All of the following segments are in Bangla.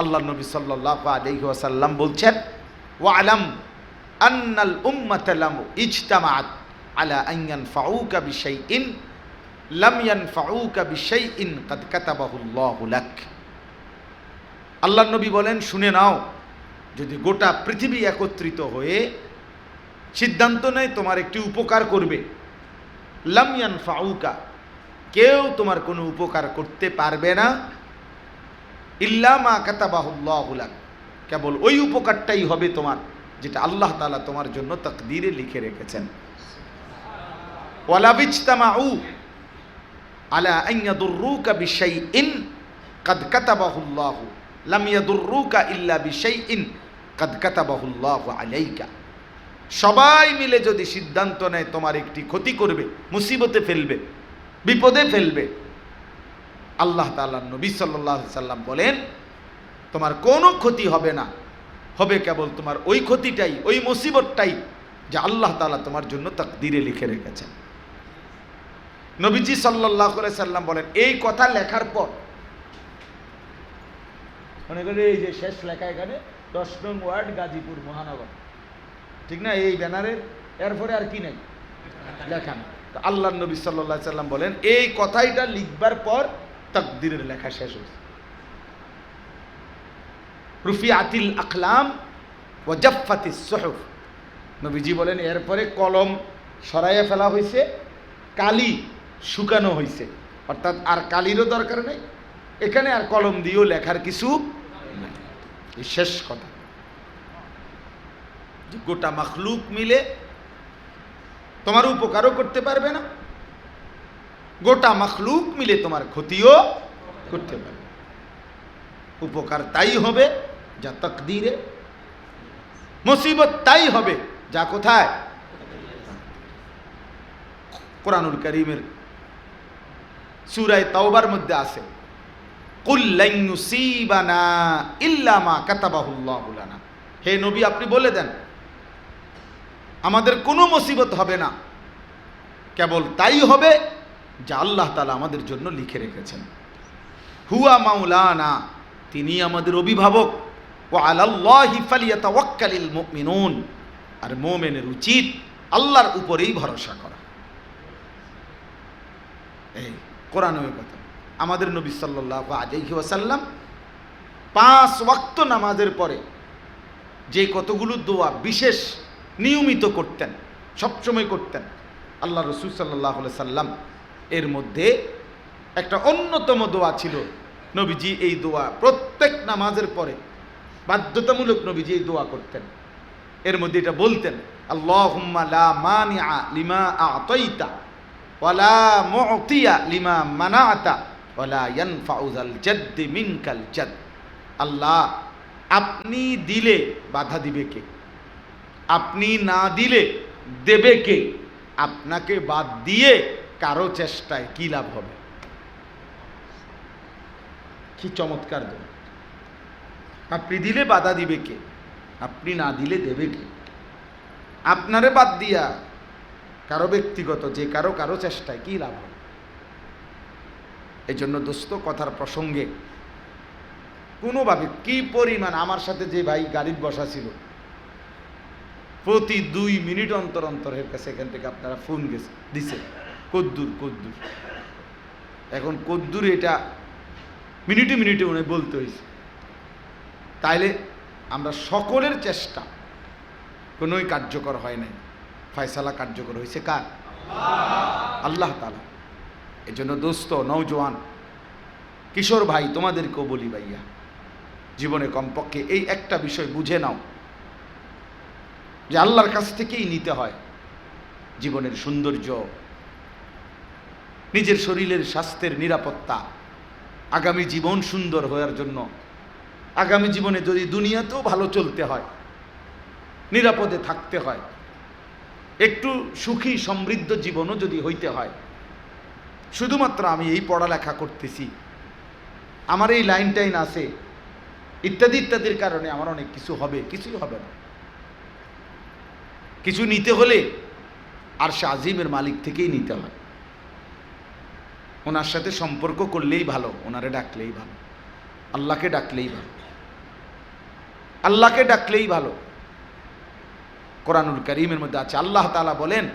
আল্লাহ নবী ওয়াসাল্লাম বলছেন, ওয়ালাম আন্নাল উম্মাতালাম ইজতামাত আলা আইয়ান ফাউকা বিশাইইন, লাম ইয়ানফাউকা বিশাইইন কাদ কাতাবাহুল্লাহু লাক। আল্লাহ নবী বলেন, শুনে নাও, যদি গোটা পৃথিবী একত্রিত হয়ে সিদ্ধান্ত নেয়, তোমার একটি উপকার করবে। লামিয়ান ফাউকা কেউ তোমার কোনো উপকার করতে পারবে না ইল্লামা কাতাবাহুল্লাহুলাক কেবল ওই উপকারটাই হবে তোমার, যেটা আল্লাহ তালা তোমার জন্য তকদিরে লিখে রেখেছেন। আলা ইল্লা আলাইকা। সবাই মিলে যদি সিদ্ধান্ত নেয় তোমার একটি ক্ষতি করবে, মুসিবতে ফেলবে, বিপদে ফেলবে আল্লাহ তাআলা নবী আলাইহি সাল্লাম বলেন, তোমার কোনো ক্ষতি হবে না। হবে কেবল তোমার ওই ক্ষতিটাই, ওই মুসিবতটাই যে আল্লাহ তাআলা তোমার জন্য তাকদিরে লিখে রেখেছেন। নবীজি সাল্লাহ করে সাল্লাম বলেন, এই কথা লেখার পর। মনে করি এই যে শেষ লেখা এখানে, দশ নং ওয়ার্ড গাজীপুর মহানগর। ঠিক না? এই ব্যানারের, এরপরে আর কি নেই? লেখা নেই। আল্লাহ নবী সাল্লাহ সাল্লাম বলেন, এই কথাইটা লিখবার পর তাকদিরের লেখা শেষ হয়েছে। রুফি আতিল আকলাম ও জাফাতি সহফ। নবীজি বলেন, এরপরে কলম সরাইয়ে ফেলা হয়েছে, কালি শুকানো হয়েছে। অর্থাৎ আর কালিরও দরকার নেই, এখানে আর কলম দিয়েও লেখার কিছু শেষ কথা। গোটা মখলুক মিলে তোমার উপকারও করতে পারবে না গোটা মখলুক মিলে তোমার ক্ষতিও করতে পারে। উপকার তাই হবে যা তকদিরে, মুসিবত তাই হবে যা কোথায়? কোরআনুল করিমের সুরায় তাওবার মধ্যে আছে হে নবী, আপনি বলে দেন, আমাদের কোনো মুসিবত হবে না, কেবল তাই হবে যা আল্লাহ তাআলা আমাদের জন্য লিখে রেখেছেন। হুয়া মাওলানা, তিনি আমাদের অভিভাবক। ও আলাল্লাহি মুমিনুন। আর মুমিনের উচিত আল্লাহর উপরেই ভরসা করা। এই কোরআনের কথা। আমাদের নবী সাল্লাল্লাহু আলাইহি ওয়াসাল্লাম পাঁচ ওয়াক্ত নামাজের পরে যে কতগুলো দোয়া বিশেষ নিয়মিত করতেন, সবসময় করতেন, আল্লাহ রসুল সাল্লাহ সাল্লাম এর মধ্যে একটা অন্যতম দোয়া ছিল। নবীজি এই দোয়া প্রত্যেক নামাজের পরে বাধ্যতামূলক নবীজি এই দোয়া করতেন। এর মধ্যে এটা বলতেন লা লিমা লিমা আল্লাহ আপনি দিলে বাধা দিবে কে? আপনি না দিলে দেবে কে? আপনাকে বাদ দিয়ে কারও চেষ্টায় কি লাভ হবে? কি চমৎকার আপনি দিলে বাধা দিবে কে? আপনি না দিলে দেবে কে? আপনারে বাদ দিয়া কারও ব্যক্তিগত যে কারও কারও চেষ্টায় কি লাভ হবে? এই জন্য দোস্ত, কথার প্রসঙ্গে কোনোভাবে কি পরিমাণ আমার সাথে যে ভাই গাড়ির বসা ছিল, প্রতি দুই মিনিট অন্তর অন্তর এর কাছে এখান থেকে আপনারা ফোন গেছে দিছে। কদ্দুর কদ্দুর। এখন কদ্দুর এটা মিনিটে মিনিটে উনি বলতে হয়েছে। তাইলে আমরা সকলের চেষ্টা কোনোই কার্যকর হয় নাই। ফয়সালা কার্যকর হয়েছে কার? আল্লাহ তালা এই জন্য দোস্ত নৌজওয়ান কিশোর ভাই, তোমাদেরকেও বলি ভাইয়া, জীবনে কমপক্ষে এই একটা বিষয় বুঝে নাও, যে আল্লাহর কাছ থেকেই নিতে হয় জীবনের সৌন্দর্য নিজের শরীরের স্বাস্থ্যের নিরাপত্তা আগামী জীবন সুন্দর হওয়ার জন্য। আগামী জীবনে যদি দুনিয়াতেও ভালো চলতে হয়, নিরাপদে থাকতে হয়, একটু সুখী সমৃদ্ধ জীবনও যদি হইতে হয়। শুধুমাত্র আমি এই পড়ালেখা করতেছি। আমার এই লাইন টাইন আছে, ইত্যাদি ইত্যাদির কারণে আমার অনেক কিছু হবে, কিছুই হবে না। কিছু নিতে হলে আর সে আজিমের মালিক থেকেই নিতে হয়। ওনার সাথে সম্পর্ক করলেই ভালো, ওনারে ডাকলেই ভালো, আল্লাহকে ডাকলেই ভালো, আল্লাহকে ডাকলেই ভালো। কোরআনুল করিমের মধ্যে আছে, আল্লাহ তাআলা বলেন,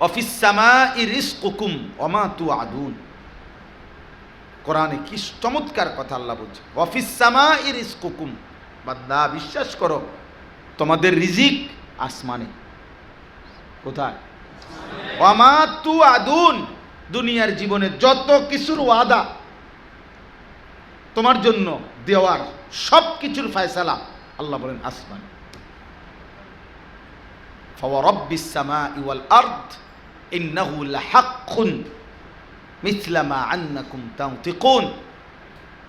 অফিস সামা ইরিস কুকুম অমা তু আদুন কোরআনে কি চমৎকার কথা আল্লাহ বলছে, অফিস সামা ইরিস কুকুম বান্দা, বিশ্বাস করো, তোমাদের রিজিক আসমানে। কোথায়? অমা তু আদুন দুনিয়ার জীবনে যত কিছুর ওয়াদা তোমার জন্য দেওয়ার সব কিছুর ফায়সালা আল্লাহ বলেন আসমান।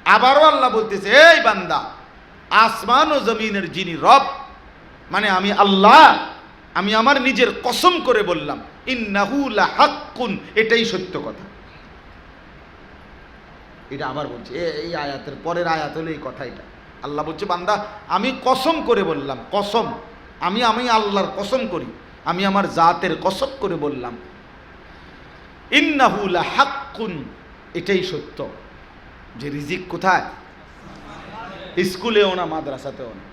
আবারও আল্লাহ বলতেছে, এই বান্দা, আসমান ও জমিনের যিনি রব মানে আমি আল্লাহ আমি আমার নিজের কসম করে বললাম, ইন্নাহু লাহাক্কুন এটাই সত্য কথা। এটা আবার বলছে এই আয়াতের পরের আয়াত হলো এই কথা এটা। আল্লাহ বলছে, বান্দা, আমি কসম করে বললাম, কসম। আমি আমি আল্লাহর কসম করি, আমি আমার জাতের কসম করে বললাম। ইন্নাহু লাহাক্কুন এটাই সত্য। যে রিজিক কোথায়? স্কুলেও না, মাদ্রাসাতেও না।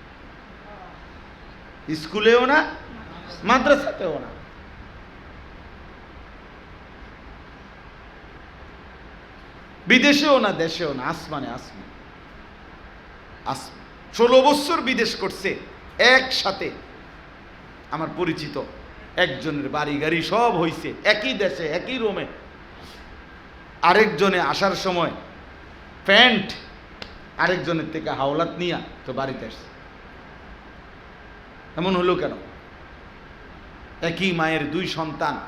স্কুলেও না মাদ্রাসাতেও না। বিদেশেও না, দেশেও না, আসমানে আসমান। আস ষোলো বছর বিদেশ করছে, একসাথে। আমার পরিচিত একজনের বাড়ি গাড়ি সব হইছে, একই দেশে, একই রুমে। আরেকজনে আসার সময় প্যান্ট আরেকজনের থেকে হাওলাত নিয়া তো বাড়িতে আসছে। এমন হলো কেন? একই মায়ের দুই সন্তান।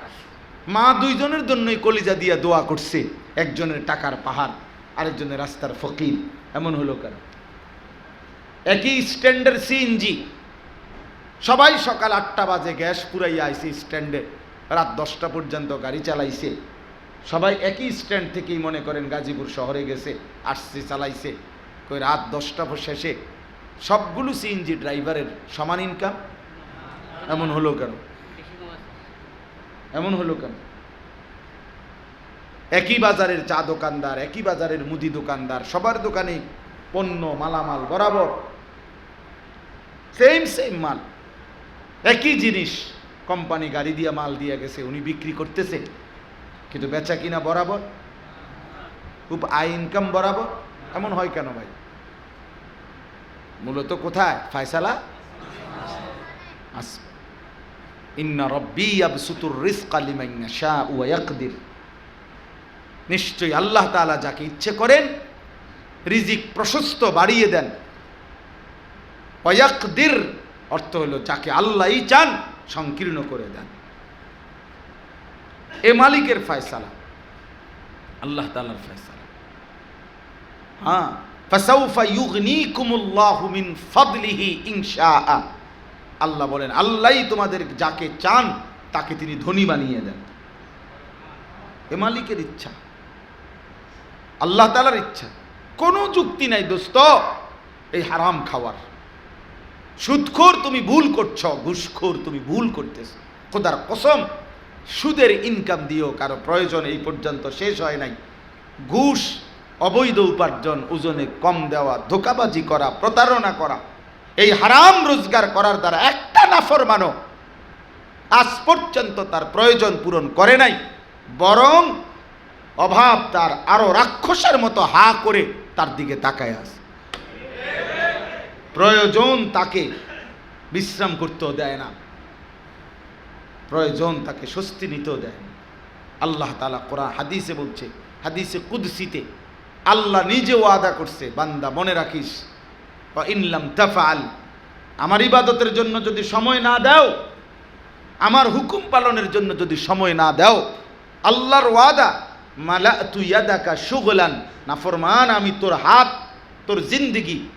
মা দুইজনের জন্যই কলিজা দিয়া দোয়া করছে। একজনের টাকার পাহাড়, আরেকজনের রাস্তার ফকির। এমন হলো কেন? একই স্ট্যান্ডের সিএনজি সবাই সকাল আটটা বাজে গ্যাস পুরাইয়া আইছে স্ট্যান্ডে। রাত দশটা পর্যন্ত গাড়ি চালাইছে। সবাই একই স্ট্যান্ড থেকেই মনে করেন গাজীপুর শহরে গেছে, আসছে, চালাইছে। কই রাত দশটা পর শেষে। সবগুলো সিএনজি ড্রাইভারের সমান ইনকাম এমন হলো কেন? এমন হলো কেন? একই বাজারের চা দোকানদার, একই বাজারের মুদি দোকানদার, সবার দোকানে পণ্য, মালামাল বরাবর সেম সেম মাল। একই জিনিস কোম্পানি গাড়ি দিয়ে মাল দিয়ে গেছে, উনি বিক্রি করতেছে, কিন্তু বেচা কিনা বরাবর? খুব আয় ইনকাম বরাবর? এমন হয় কেন ভাই? মূলত কোথায়? ফায়সালা? আস ইয়াকদির। নিশ্চয়ই আল্লাহ তাআলা যাকে ইচ্ছে করেন রিজিক প্রশস্ত বাড়িয়ে দেন। ওয়াকদির অর্থ হলো যাকে আল্লাহই চান সংকীর্ণ করে দেন। এ মালিকের ফয়সালা। আল্লাহ তালার ফয়সালা। হ্যাঁ ফাসাউফা ইউগনিকুমুল্লাহু মিন ফাদলিহি ইনশাআ। আল্লাহ বলেন আল্লাহই তোমাদের যাকে চান, তাকে তিনি ধনী বানিয়ে দেন। এ মালিকের ইচ্ছা। আল্লাহ তালার ইচ্ছা। কোনো যুক্তি নাই দোস্ত, এই হারাম খাওয়ার। সুদখোর তুমি ভুল করছ, ঘুষখোর তুমি ভুল করতেছ। খোদার কসম, সুদের ইনকাম দিও, কারও প্রয়োজন এই পর্যন্ত শেষ হয় নাই। ঘুষ, অবৈধ উপার্জন, ওজনে কম দেওয়া, ধোকাবাজি করা, প্রতারণা করা। এই হারাম রোজগার করার দ্বারা একটা নাফর মানো আজ পর্যন্ত তার প্রয়োজন পূরণ করে নাই, বরং অভাব তার আরও রাক্ষসের মতো হা করে তার দিকে তাকায় আছে। প্রয়োজন তাকে বিশ্রাম করতেও দেয় না। প্রয়োজন তাকে স্বস্তি নিতেও দেয় না। আল্লাহ তালা কোরআন, হাদিসে বলছে, হাদিসে কুদসিতে আল্লাহ নিজে ওয়াদা করছে, বান্দা মনে রাখিস ইনলাম তাফাল আমার ইবাদতের জন্য যদি সময় না দাও, আমার হুকুম পালনের জন্য যদি সময় না দাও, আল্লাহর ওয়াদা মালা তুই ইয়াদাকা সুগলান নাফরমান আমি তোর হাত, তোর জিন্দিগি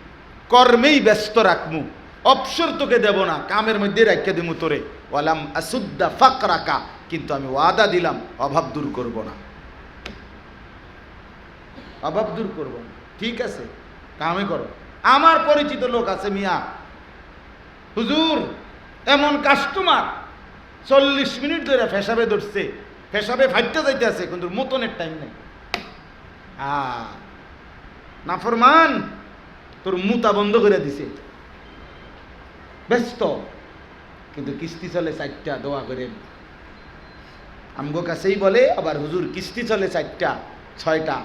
কর্মেই ব্যস্ত রাখমু, অবসর তোকে দেব না, কামের মধ্যে রাখিয়ে দিমু তোরে। ওয়ালাম আসুদ্দা ফাক রাখা কিন্তু আমি ওয়াদা দিলাম, অভাব দূর করব না। অভাব দূর করব না। ঠিক আছে, কামে করো। আমার পরিচিত লোক আছে মিয়া। হুজুর, এমন কাস্টমার চল্লিশ মিনিট ধরে ফেসাবে ধরছে। ফেসাবে ফাইটতে যাইতে আছে, কিন্তু মতনের টাইম নেই। নাফরমান, তোর মুতা বন্ধ করে দিছে। ব্যস্ত। কিন্তু কিস্তি চলে চারটা, দোয়া করে। আমগো কাছেই বলে, আবার হুজুর কিস্তি চলে চারটা, ছয়টা,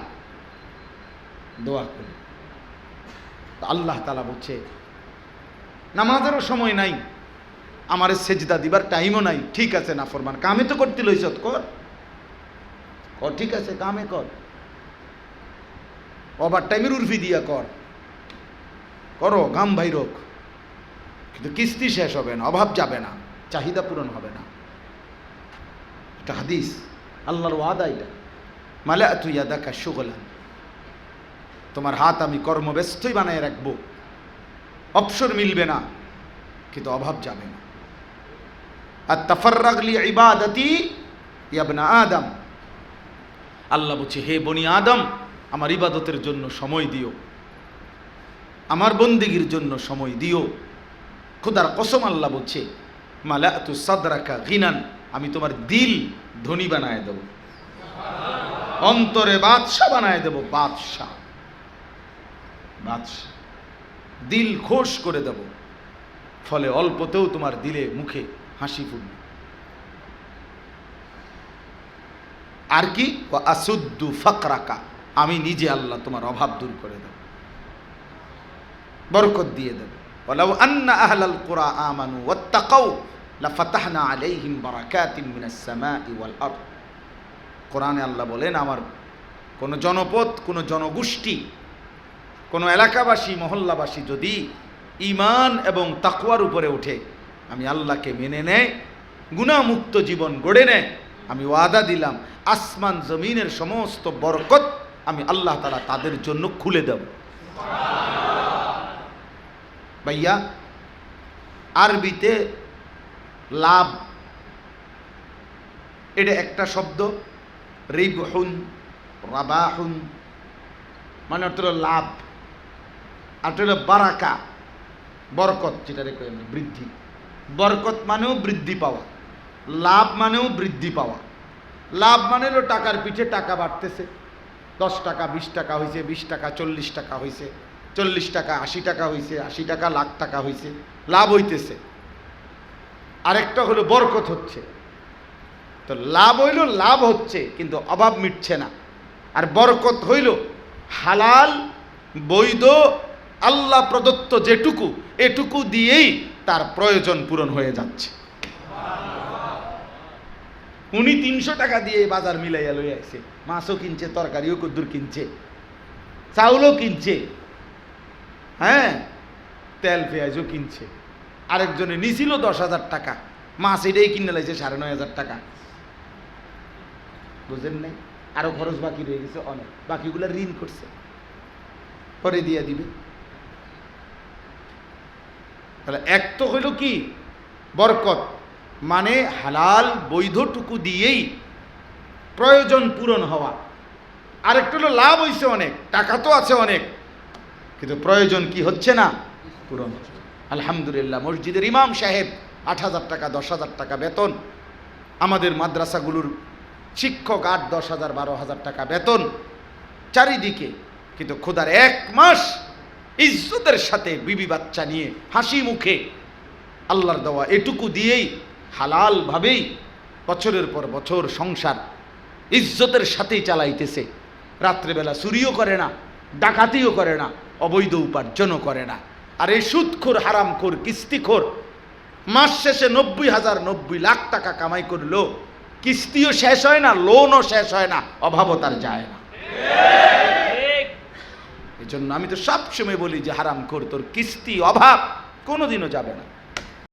দোয়া করে। আল্লাহ তালা বলছে, নামাজেরও সময় নাই, আমার সেজদা দিবার টাইমও নাই, ঠিক আছে না ফরমান? কামে তো করতে লইছত কর। কর, ঠিক আছে, কামে কর। ওভার টাইমের উর্ফি দিয়া কর। করো গাম ভাই রোগ কিন্তু কিস্তি শেষ হবে না, অভাব যাবে না, চাহিদা পূরণ হবে না। এটা হাদিস, আল্লাহর ওয়াদা এটা। মালে তুই দেখা সুগলান তোমার হাত আমি কর্মব্যস্তই বানায় রাখব। অবসর মিলবে না, কিন্তু অভাব যাবে না। আর তাফাররাগলি ইবাদতি ইয়াবনা আদম। আল্লাহ বলছে, হে বনি আদম, আমার ইবাদতের জন্য সময় দিও। আমার বন্দিগির জন্য সময় দিও। খুদার কসম আল্লাহ বলছে মালা তু সাদরাকা গিনান, আমি তোমার দিল ধনী বানায় দেব। অন্তরে বাদশাহ বানায় দেব, বাদশাহ। বাদশাহ দিল খোশ করে দেব ফলে অল্পতেও তোমার দিলে মুখে হাসি ফুটবে আর কি ও আসুদ্দু ফকরাকা আমি নিজে আল্লাহ তোমার অভাব দূর করে দেব বরকত দিয়ে দেব ولو أن أهل القرى آمنوا واتقوا لفتحنا عليهم بركات من السماء والأرض কোরআনে আল্লাহ বলেন আমার কোন জনপদ কোন জনগোষ্ঠী কোন এলাকাবাসী, মহল্লাবাসী যদি ইমান এবং তাকুয়ার উপরে ওঠে, আমি আল্লাহকে মেনে নেয় গুণামুক্ত জীবন গড়ে নেয় আমি ওয়াদা দিলাম, আসমান, জমিনের সমস্ত বরকত আমি আল্লাহ তারা তাদের জন্য খুলে দেব। ভাইয়া, আরবিতে লাভ, এটা একটা শব্দ, রিবহুন, রাবাহুন মানে অর্থ লাভ। আর হলো বারাকা, বরকত যেটা রেখে বৃদ্ধি। বরকত মানেও বৃদ্ধি পাওয়া, লাভ মানেও বৃদ্ধি পাওয়া। লাভ মানে হলো টাকার পিঠে টাকা বাড়তেছে। দশ টাকা, বিশ টাকা হয়েছে বিশ টাকা, চল্লিশ টাকা হয়েছে চল্লিশ টাকা, আশি টাকা হয়েছে আশি টাকা, লাখ টাকা হয়েছে লাভ হইতেছে। আরেকটা হলো বরকত হচ্ছে। তো লাভ হইল, লাভ হচ্ছে, কিন্তু অভাব মিটছে না। আর বরকত হইল হালাল, বৈধ আল্লাহ প্রদত্ত যেটুকু, এটুকু দিয়েই তার প্রয়োজন পূরণ হয়ে যাচ্ছে। উনি তিনশো টাকা দিয়ে বাজার মিলাইয়া লই আসছে মাছও কিনছে, তরকারিও কদ্দুর কিনছে, চাউলও কিনছে হ্যাঁ তেল, পেঁয়াজও কিনছে। আরেকজনে নিছিল দশ হাজার টাকা। মাছ এটাই কিনে লাইছে সাড়ে নয় হাজার টাকা। বুঝেন নাই? আরও খরচ বাকি রয়ে গেছে অনেক। বাকিগুলো ঋণ করছে। পরে দিয়ে দিবে। তাহলে এক তো হইল কি? বরকত মানে হালাল বৈধটুকু দিয়েই প্রয়োজন পূরণ হওয়া। আরেকটা হলো লাভ হয়েছে অনেক, টাকা তো আছে অনেক, কিন্তু প্রয়োজন কি হচ্ছে না? পূরণ হচ্ছে। আলহামদুলিল্লাহ, মসজিদের ইমাম সাহেব আট হাজার টাকা, দশ হাজার টাকা বেতন। আমাদের মাদ্রাসাগুলোর শিক্ষক আট, দশ হাজার, বারো হাজার টাকা বেতন। চারিদিকে, কিন্তু খোদার এক মাস ইজ্জতের সাথে বিবি বাচ্চা নিয়ে হাসি মুখে আল্লাহর দেওয়া এটুকু দিয়েই, হালালভাবেই বছরের পর বছর সংসার ইজ্জতের সাথেই চালাইতেছে। রাত্রেবেলা চুরিও করে না, ডাকাতিও করে না, অবৈধ উপার্জনও করে না। আর এই সুদখোর, হারামখোর, কিস্তিখোর মাস শেষে নব্বই হাজার নব্বই লাখ টাকা কামাই করল কিস্তিও শেষ হয় না, লোনও শেষ হয় না, অভাবও তার যায় না। এই জন্য আমি তো সবসময় বলি যে হারাম কর তোর কিস্তি অভাব কোনোদিনও যাবে না।